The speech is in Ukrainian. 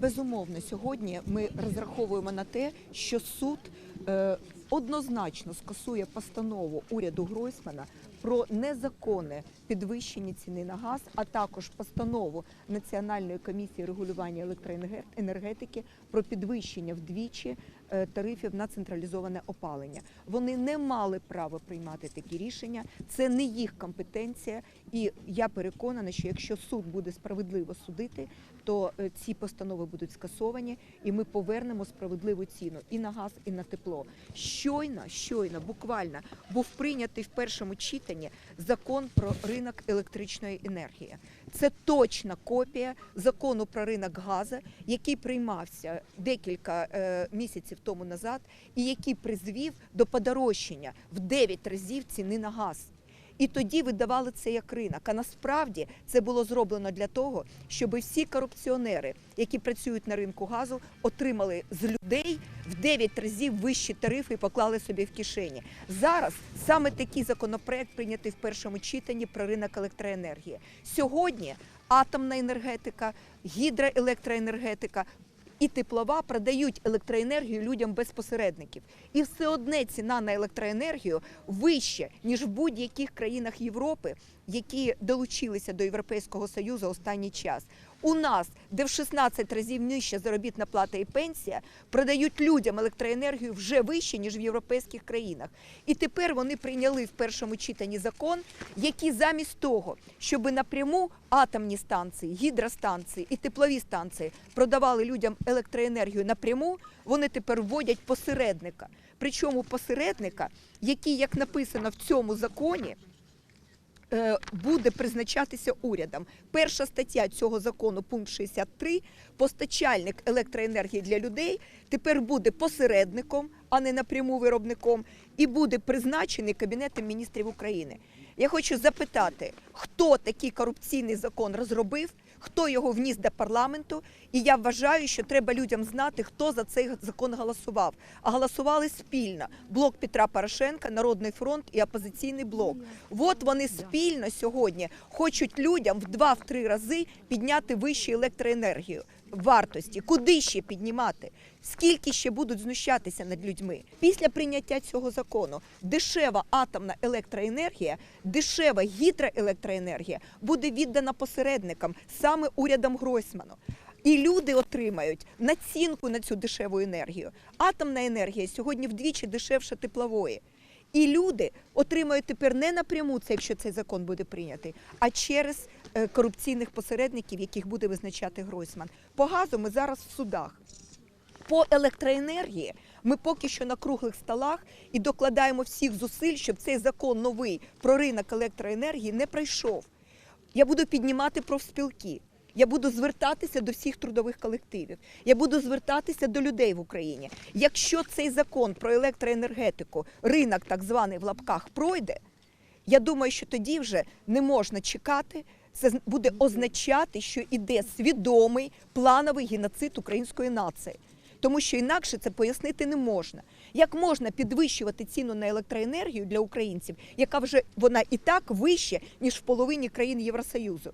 Безумовно, сьогодні ми розраховуємо на те, що суд е, однозначно скасує постанову уряду Гройсмана про незаконне підвищення ціни на газ, а також постанову Національної комісії регулювання електроенергетики про підвищення вдвічі тарифів на централізоване опалення. Вони не мали права приймати такі рішення. Це не їх компетенція, і я переконана, що якщо суд буде справедливо судити, то е, ці постанови будуть скасовані, і ми повернемо справедливу ціну і на газ, і на тепло. Щойно, щойно, буквально був прийнятий в першому читанні закон про ринок електричної енергії. Це точна копія закону про ринок газу, який приймався декілька е, місяців тому назад, і який призвів до подорожчання в 9 разів ціни на газ. І тоді видавали це як ринок. А насправді це було зроблено для того, щоб всі корупціонери, які працюють на ринку газу, отримали з людей в 9 разів вищі тарифи і поклали собі в кишені. Зараз саме такий законопроект прийнятий в першому читанні про ринок електроенергії. Сьогодні атомна енергетика, гідроелектроенергетика і теплова продають електроенергію людям без посередників. І все одне ціна на електроенергію вища, ніж в будь-яких країнах Європи, які долучилися до Європейського Союзу останній час. У нас, де в 16 разів нижча заробітна плата і пенсія, продають людям електроенергію вже вище, ніж в європейських країнах. І тепер вони прийняли в першому читанні закон, який замість того, щоб напряму атомні станції, гідростанції і теплові станції продавали людям електроенергію напряму, вони тепер вводять посередника. Причому посередника, який, як написано в цьому законі, буде призначатися урядом. Перша стаття цього закону, пункт 63, постачальник електроенергії для людей тепер буде посередником, а не напряму виробником, і буде призначений Кабінетом міністрів України. Я хочу запитати, хто такий корупційний закон розробив, хто його вніс до парламенту, і я вважаю, що треба людям знати, хто за цей закон голосував. А голосували спільно блок Петра Порошенка, Народний фронт і опозиційний блок. От вони спільно сьогодні хочуть людям в два-три рази підняти вищу електроенергію. Вартості, куди ще піднімати? Скільки ще будуть знущатися над людьми? Після прийняття цього закону дешева атомна електроенергія, дешева гідроелектроенергія буде віддана посередникам саме урядом Гройсману. І люди отримають націнку на цю дешеву енергію. Атомна енергія сьогодні вдвічі дешевша теплової. І люди отримають тепер не напряму це, якщо цей закон буде прийнятий, а через е, корупційних посередників, яких буде визначати Гройсман. По газу ми зараз в судах. По електроенергії ми поки що на круглих столах і докладаємо всіх зусиль, щоб цей закон новий про ринок електроенергії не пройшов. Я буду піднімати профспілки. Я буду звертатися до всіх трудових колективів. Я буду звертатися до людей в Україні. Якщо цей закон про електроенергетику, ринок так званий в лапках, пройде, я думаю, що тоді вже не можна чекати. Це буде означати, що іде свідомий плановий геноцид української нації. Тому що інакше це пояснити не можна. Як можна підвищувати ціну на електроенергію для українців, яка вже вона і так вища, ніж в половині країн Євросоюзу?